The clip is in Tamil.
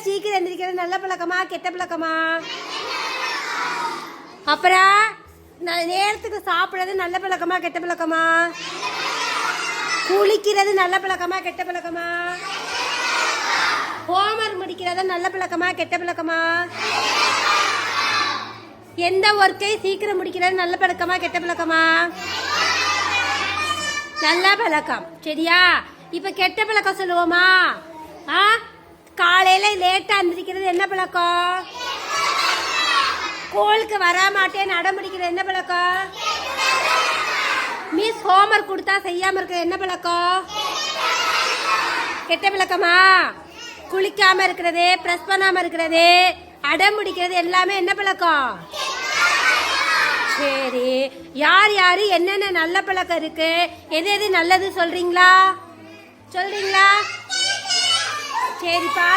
சீக்கிரம் எந்திரிக்கிறது. நல்ல பழக்கமா? கெட்ட பழக்கமா? அப்புறம் ந- நேரத்துக்கு சாப்பிட்றது நல்ல பழக்கமா கெட்ட பழக்கமா? குளிக்கிறது நல்ல பழக்கமா கெட்ட பழக்கமா? ஹோம்ஒர்க் முடிக்கிறது நல்ல பழக்கமா கெட்ட பழக்கமா? எந்த ஒர்க்கை சீக்கிரம் முடிக்கிறது நல்ல பழக்கமா கெட்ட பழக்கமா? நல்ல பழக்கம். சரியா? இப்ப கெட்ட பழக்கம் சொல்லுவோமா? லேட்டா எந்திரிக்கிறது என்ன பழக்கம்? ஸ்கூலுக்கு வர மாட்டேன்னு அடம் பிடிக்கிறது என்ன பழக்கம்? மிஸ் ஹோம்ஒர்க் கொடுத்தா செய்யாம இருக்கிறது என்ன பழக்கம்? கெட்ட பழக்கமா? குளிக்காம இருக்கிறது ப்ரெஸ் பண்ணாம இருக்கிறது அடம் பிடிக்கிறது எல்லாமே என்ன பழக்கம்? சரி. யார் யாரு என்னென்ன நல்ல பழக்கம் இருக்கு? எது எது நல்லது சொல்றீங்களா? சொல்றீங்களா? சரிப்பா.